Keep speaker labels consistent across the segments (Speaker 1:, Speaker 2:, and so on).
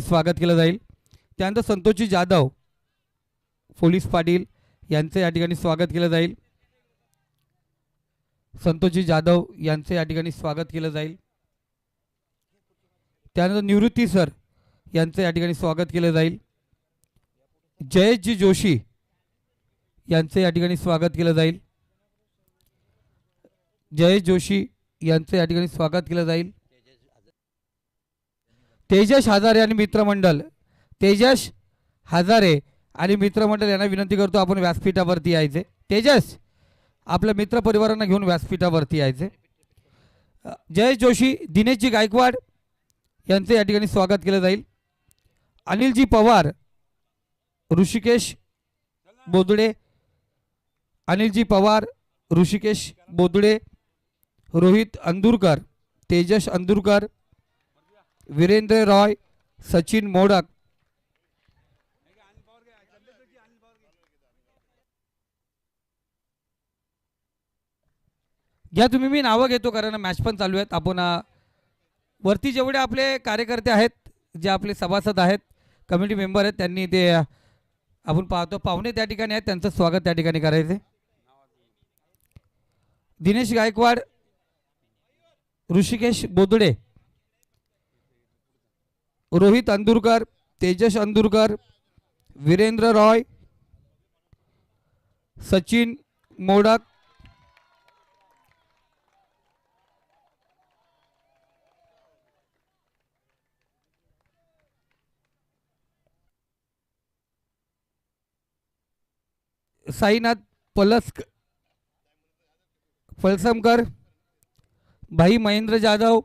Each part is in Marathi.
Speaker 1: स्वागत केलं जाईल. त्यानंतर संतोषजी जाधव पोलीस पाटील यांचं या ठिकाणी स्वागत केलं जाईल. संतोषजी जाधव यांचे या ठिकाणी स्वागत केलं जाईल. त्यानंतर निवृत्ती सर यांचं या ठिकाणी स्वागत केलं जाईल. जयेशजी जोशी यांचं या ठिकाणी स्वागत केलं जाईल. जयेश जोशी यांचे या ठिकाणी स्वागत केलं जाईल. तेजस हजारे आणि मित्रमंडळ तेजस हजारे आणि मित्रमंडळ यांना विनंती करतो आपण व्यासपीठावरती यायचे. तेजस आपल्या मित्रपरिवारांना घेऊन व्यासपीठावरती यायचे. जयेश जोशी दिनेशजी गायकवाड यांचे या ठिकाणी स्वागत केलं जाईल. अनिलजी पवार ऋषिकेश बोदडे अनिलजी पवार ऋषिकेश बोदडे रोहित अंदुरकर तेजस अंदुरकर वीरेंद्र रॉय सचिन मोडक घ्या तुम्ही मी नावं घेतो कारण मॅच पण चालू आहेत. आपण वरती जेवढे आपले कार्यकर्ते आहेत जे आपले सभासद आहेत कमिटी मेंबर आहेत त्यांनी ते आपण पाहतो. पाहुणे त्या ठिकाणी आहेत त्यांचं स्वागत त्या ठिकाणी करायचे दिनेश गायकवाड ऋषिकेश बोदडे. रोहित अंदुरकर तेजस अंदुरकर वीरेंद्र रॉय सचिन मोडक साईनाथ पलस्क फलसमकर भाई महेंद्र जाधव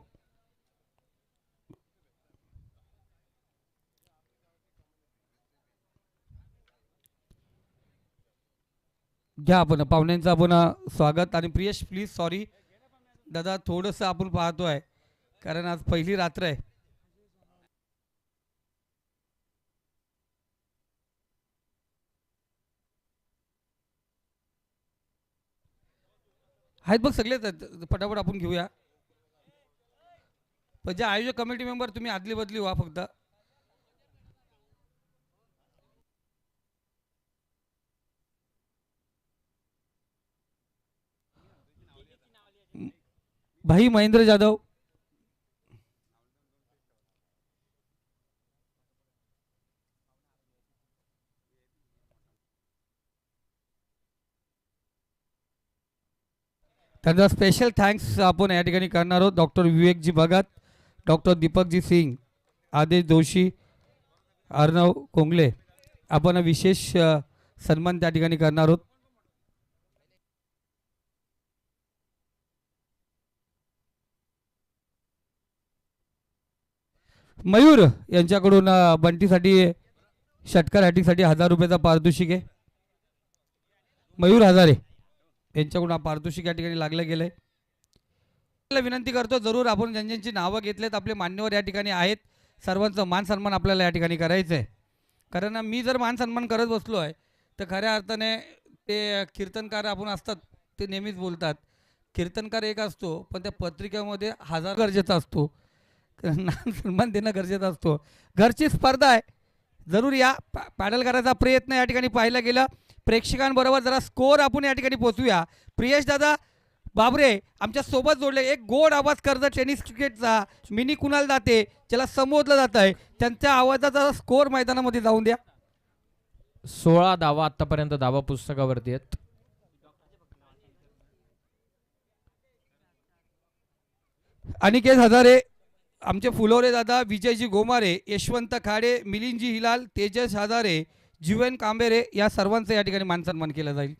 Speaker 1: घ्या आपण. पाहुण्यांचं आपण स्वागत. आणि प्रियश प्लीज सॉरी दादा थोडंसं आपण पाहतो आहे कारण आज पहिली रात्र आहे. आहेत बघ सगळेच आहेत. पटापट आपण घेऊया. पण जे आयोजक कमिटी मेंबर तुम्ही आदली बदली व्हा फक्त. भाई महेंद्र जाधव। त्यांचा स्पेशल थँक्स आपण या ठिकाणी करणार आहोत. Doctor Vivekji Bhagat doctor Deepakji Singh Aadesh Joshi Arnav Kongle. आपण विशेष सन्मान त्या ठिकाणी करणार आहोत. मयूर यांच्याकडून बंटीसाठी षटकार हॅटिंगसाठी हजार रुपयाचा पारितोषिक आहे. मयूर हजारे यांच्याकडून हा पारितोषिक या ठिकाणी लागलं गेलंय. आपल्याला विनंती करतो जरूर आपण ज्यांची ज्यांची नावं घेतलेत आपले मान्यवर या ठिकाणी आहेत. सर्वांचं मान सन्मान आपल्याला या ठिकाणी करायचं आहे. कारण मी जर मान सन्मान करत बसलो आहे तर खऱ्या अर्थाने ते कीर्तनकार आपण असतात ते नेहमीच बोलतात. कीर्तनकार एक असतो पण त्या पत्रिकेमध्ये हजार गरजेचा असतो. मान सन्मान देणं गरजेचा असतो. घरची स्पर्धा आहे. जरूर या पॅ- पॅडल करायचा प्रयत्न या ठिकाणी पाहायला गेला. प्रेक्षकांबरोबर जरा स्कोर आपण या ठिकाणी पोचूया प्रियेश दादा बाबरे आमच्यासोबत जोडले एक गोड आवाज कर्ज टेनिस क्रिकेटचा मिनी कुणाल दाते ज्याला संबोधलं जात आहे. त्यांच्या आवाजाचा स्कोर मैदानामध्ये जाऊन द्या.
Speaker 2: सोळा धावा आतापर्यंत धावा पुस्तकावरती आहेत.
Speaker 1: अनिकेत हजारे आमचे फुलोरे दादा विजयजी गोमारे यशवंत खाडे मिलिंदजी हिलाल तेजस हजारे जीवन कांबेरे या सर्वांचं या ठिकाणी मानसन्मान केला जाईल.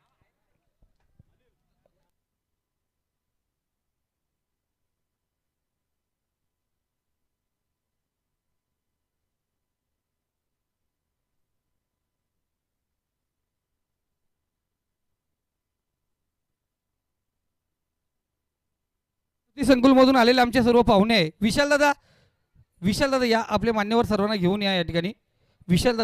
Speaker 1: संकुलमधून आलेले आमचे सर्व पाहुणे आहे विशाल दादा विशाल दादा या आपले मान्यवर सर्वांना घेऊन या या ठिकाणी. विशाल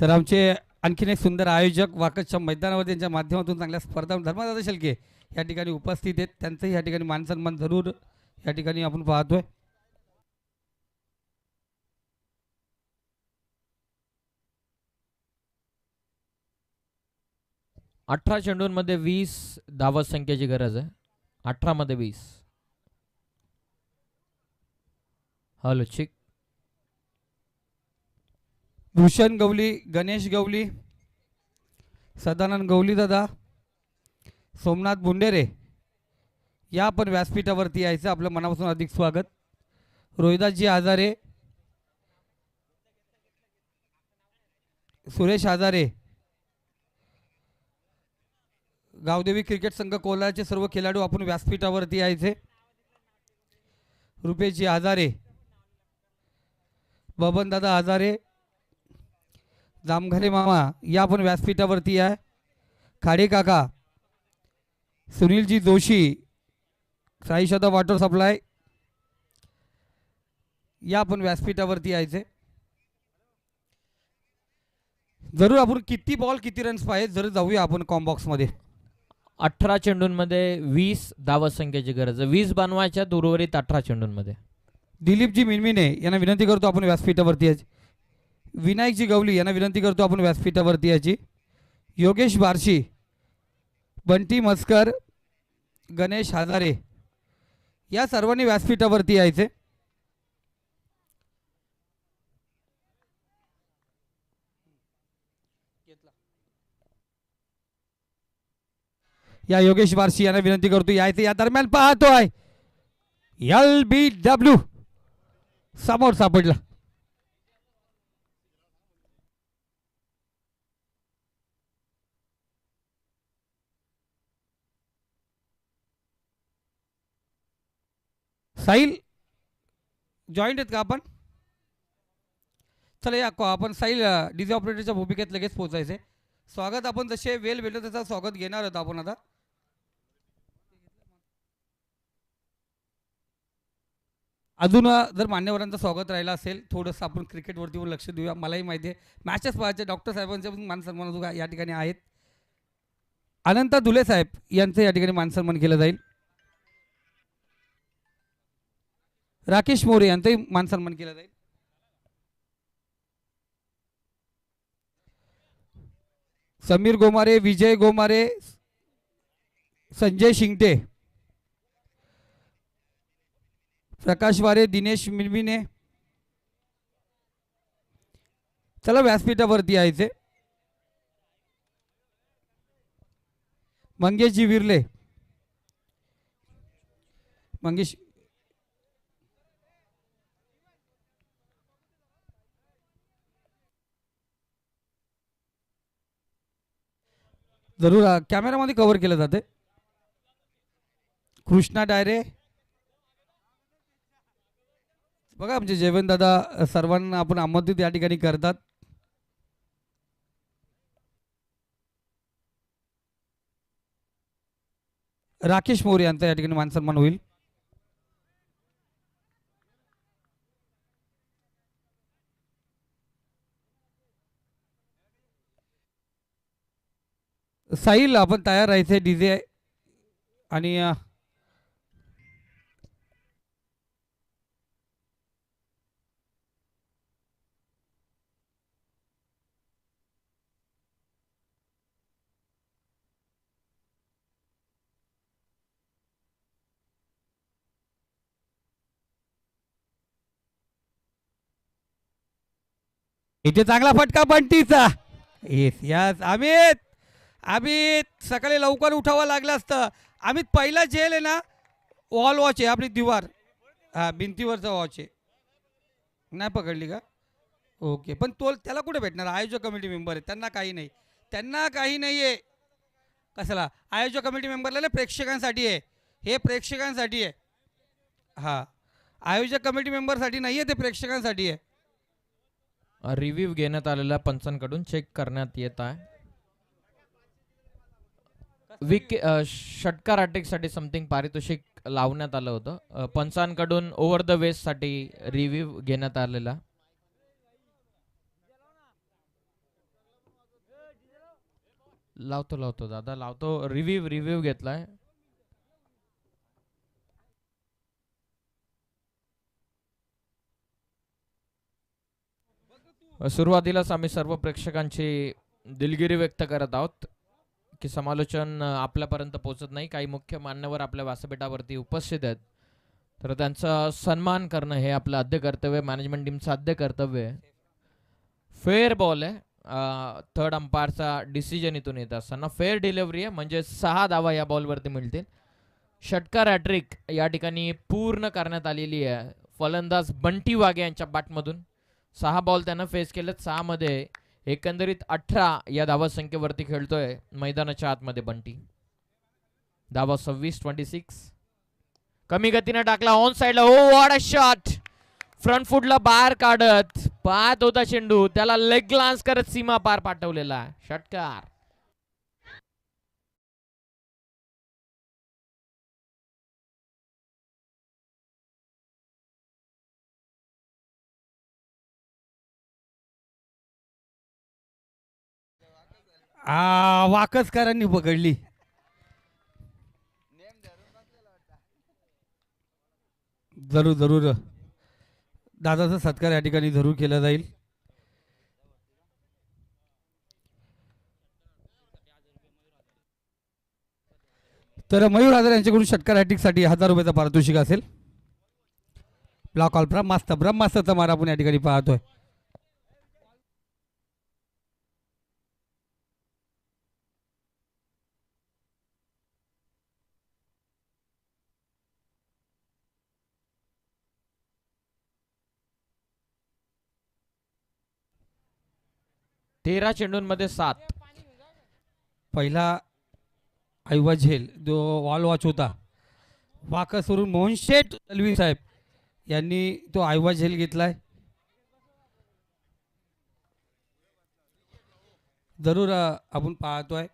Speaker 1: तर आमचे आणखीन एक सुंदर आयोजक वाकदच्या मैदानावर त्यांच्या माध्यमातून चांगल्या स्पर्धा धर्मदादा शेलके या ठिकाणी उपस्थित आहेत. त्यांचंही या ठिकाणी मानसन्मान जरूर या ठिकाणी आपण पाहतोय.
Speaker 2: अठरा चेंडूंमध्ये वीस धावत संख्येची गरज आहे. अठरामध्ये वीस. Hello check.
Speaker 1: भूषण गवली गणेश गवली सदानंद गवली दादा सोमनाथ बुंडेरे या आपण व्यासपीठावरती यायचं. आपलं मनापासून अधिक स्वागत. रोहिदासजी आजारे सुरेश आजारे गावदेवी क्रिकेट संघ कोलाचे सर्व खेळाडू आपण व्यासपीठावरती यायचे. रुपेशजी आजारे बबनदादा आजारे जामघरे मामा या पण व्यासपीठावरती आहे. खाडे काका सुनीलजी जोशी साई शदा वॉटर सप्लाय या पण व्यासपीठावरती यायचे जरूर आपण किती बॉल किती रन्स पाहिजे जरूर जाऊया आपण कॉम्बॉक्समध्ये
Speaker 2: अठरा चेंडूंमध्ये वीस धावत संख्येची गरज आहे. वीस बनवायच्या उर्वरित अठरा चेंडूंमध्ये.
Speaker 1: दिलीपजी मिनमिने यांना विनंती करतो आपण व्यासपीठावरती यायची विनायकजी गवली यांना विनंती करतो आपण व्यासपीठावरती यायची. योगेश बारशी बंटी मस्कर गणेश हजारे या सर्वांनी व्यासपीठावरती यायचे. या योगेश बारशी यांना विनंती करतो यायचे या दरम्यान पाहतोय. L B W. समोर सापडला. साहिल जॉईंट आहेत का आपण? चला या आपण साहिल डीजे ऑपरेटरच्या भूमिकेत लगेच पोहोचायचे. स्वागत आपण जसे वेल भेटलं त्याचं स्वागत घेणार आहोत आपण आता. अजून जर मान्यवरांचं स्वागत राहिलं असेल थोडंसं आपण क्रिकेटवरती पण लक्ष देऊया. मलाही माहिती आहे मॅचेस पाहायचे डॉक्टर साहेबांचे पण मानसन्मान या ठिकाणी आहेत. अनंता दुले साहेब यांचं या ठिकाणी मानसन्मान केलं जाईल. राकेश मोरे यांचाही मानसन्मान केला जाईल. समीर गोमारे विजय गोमारे संजय शिंगटे प्रकाश वारे दिनेश मिनमिने चला व्यासपीठावरती यायचे. मंगेशजी विरले. मंगेश जरूर कॅमेरामध्ये कव्हर केलं जाते. कृष्णा डायरे. बघा म्हणजे जेवण दादा सर्वांना आपण आमंत्रित या ठिकाणी करतात. राकेश मोरे यांचा या ठिकाणी मानसन्मान होईल. साहिल आपण तयार राहायचे डीजे आणि इथे चांगला फटका बंटीचा येस यस अमित आम्ही सकाळी लवकर उठावं लागलं असतं. आम्ही पहिला जेल आहे ना वॉल वॉच आहे आपली दिवार. हां भिंतीवरचा वॉच आहे. नाही पकडली का? ओके पण तो त्याला कुठे भेटणार? आयोजक कमिटी मेंबर आहे त्यांना काही नाही. त्यांना काही नाही आहे कसला आयोजक कमिटी मेंबरला ना प्रेक्षकांसाठी आहे. हे प्रेक्षकांसाठी आहे. हां. आयोजक कमिटी मेंबरसाठी नाही आहे ते प्रेक्षकांसाठी आहे.
Speaker 2: रिव्ह्यू घेण्यात आलेल्या पंचांकडून चेक करण्यात येत आहे. विक षटकार अटॅकसाठी समथिंग पारितोषिक लावण्यात आलं होतं. पंचांकडून ओव्हर द वेस्टसाठी रिव्ह्यू घेण्यात आलेला. लावतो लावतो दादा लावतो. रिव्ह्यू रिव्ह्यू घेतलाय. सुरुवातीलाच आम्ही सर्व प्रेक्षकांची दिलगिरी व्यक्त करत आहोत. की समालोचन आपल्यापर्यंत पोहोचत नाही. काही मुख्य मान्यवर आपल्या व्यासपीठावरती उपस्थित आहेत. तर त्यांचा सन्मान करणं हे आपलं आद्य कर्तव्य मॅनेजमेंट टीमचं आद्य कर्तव्य आहे. फेअर बॉल आहे. थर्ड अंपायरचा डिसिजन इथून येत असताना फेअर डिलिव्हरी आहे. म्हणजे सहा धावा या बॉलवरती मिळतील. षटकार हॅट्रिक या ठिकाणी पूर्ण करण्यात आलेली आहे. फलंदाज बंटी वाघे यांच्या बॅटमधून सहा बॉल त्यांना फेस केलेत. सहामध्ये एकंदरीत अठरा या धावा संख्येवरती खेळतोय मैदानाच्या आतमध्ये बंटी. धावा सव्वीस ट्वेंटी सिक्स कमी गतीनं टाकला ऑन साइडला ओ वॉड अ शॉट फ्रंट फुटला बाहेर काढत. पाहत होता चेंडू त्याला लेग ग्लान्स करत सीमा पार पाठवलेला. षटकार
Speaker 1: आ वाकसकरांनी पकडली. जरूर जरूर. दादाचा सत्कार या ठिकाणी जरूर केला जाईल. तर मयूर आजार यांच्याकडून षटकार हॅटिकसाठी हजार रुपयाचा पारितोषिक असेल. ब्लॉक ऑल ब्रह्मास्त्र ब्रह्मास्त्रचा मारा आपण या ठिकाणी पाहतोय.
Speaker 2: तेरा चेंडूंमध्ये सात.
Speaker 1: पहिला आयवा झेल जो वॉल वॉच होता वाकसवरून मोहन शेठ तलवी साहेब यांनी तो आयवा झेल घेतलाय. जरूर आपण पाहतोय.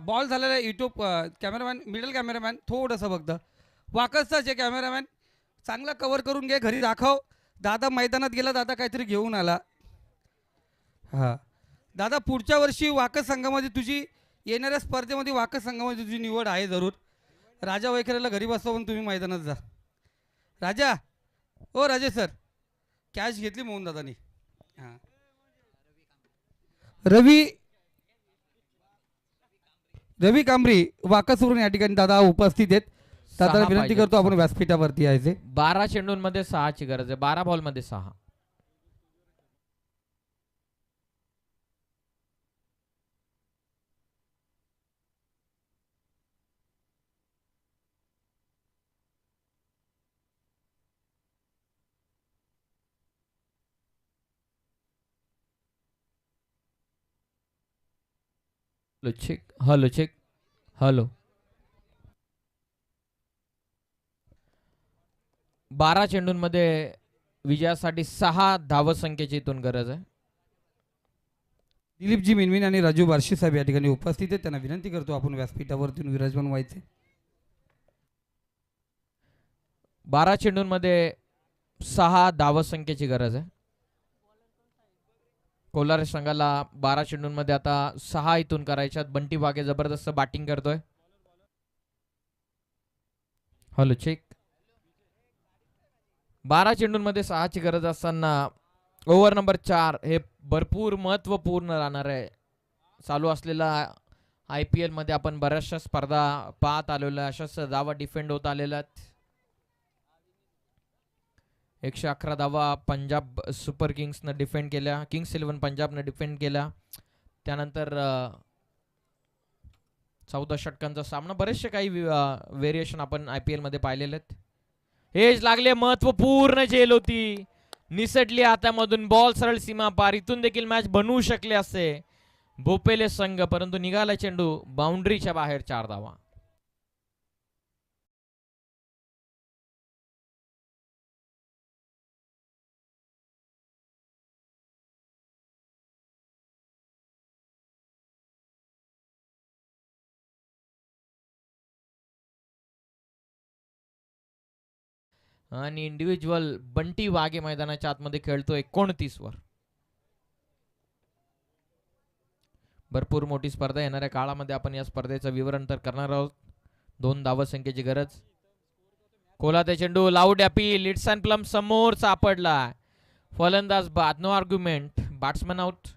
Speaker 1: बॉल झालेला युट्यूब कॅमेरामॅन मिडल कॅमेरामॅन थोडंसं फक्त वाकसचा जे कॅमेरामॅन चांगला कवर करून घे घरी दाखव. दादा मैदानात गेला दादा काहीतरी घेऊन आला. हां. दादा पुढच्या वर्षी वाकस संघामध्ये तुझी येणाऱ्या स्पर्धेमध्ये वाकस संघामध्ये तुझी निवड आहे जरूर. राजा वैखरेला घरी बसवा पण तुम्ही मैदानात जा. राजा ओ राजे सर कॅश घेतली मोहन दादानी. हां. रवी रवी कांबरी वाकसवरून या ठिकाणी दादा उपस्थित आहेत. दादाला
Speaker 2: सहा
Speaker 1: विनंती. करतो आपण व्यासपीठावरती यायचे
Speaker 2: बारा चेंडूंमध्ये सहाची गरज आहे बारा बॉलमध्ये सहा. Hello check hello check hello बारा चेंडूंमध्ये विजयासाठी सहा धावसंख्येची इथून गरज आहे.
Speaker 1: दिलीपजी मिनमिन आणि राजू बार्शी साहेब या ठिकाणी उपस्थित आहेत. त्यांना विनंती करतो आपण व्यासपीठावरती विराजमान व्हायचे.
Speaker 2: बारा चेंडूंमध्ये सहा धावसंख्येची गरज आहे. कोलार संघाला बारा चेंडूंमध्ये आता सहा इथून करायच्यात. बंटी वाघे जबरदस्त बॅटिंग करतोय. हॅलो चेक बारा चेंडूंमध्ये सहाची गरज असताना ओव्हर नंबर चार हे भरपूर महत्त्वपूर्ण राहणार आहे. चालू असलेला आय पी एलमध्ये आपण बऱ्याचशा स्पर्धा पाहत आलेलो आहे. अशाच धावा डिफेंड होत आलेल्या आहेत. एकशे अकरा धावा पंजाब सुपर किंग्सनं डिफेंड केल्या. किंग्स इलेवन पंजाबनं डिफेंड केल्या. त्यानंतर चौदा षटकांचा सामना. बरेचसे काही व्हेरिएशन आपण आय पी एलमध्ये पाहिलेले आहेत. हेच लागले महत्त्वपूर्ण झेल होती. निसटली हातामधून बॉल सरळ सीमा पार. इथून देखील मॅच बनवू शकले असते भोपेले संघ. परंतु निघाला चेंडू बाउंड्रीच्या बाहेर चार धावा. आणि इंडिव्हिज्युअल बंटी वाघे मैदानाच्या आतमध्ये खेळतो एकोणतीस वर. भरपूर मोठी स्पर्धा येणाऱ्या काळामध्ये आपण या स्पर्धेचं विवरण तर करणार आहोत. दोन धावसंख्येची गरज. कोलाते चेंडू लाऊड अपील लिट्स अँड प्लम समोर सापडला. फलंदाज बाद नो आर्ग्युमेंट बॅट्समन आउट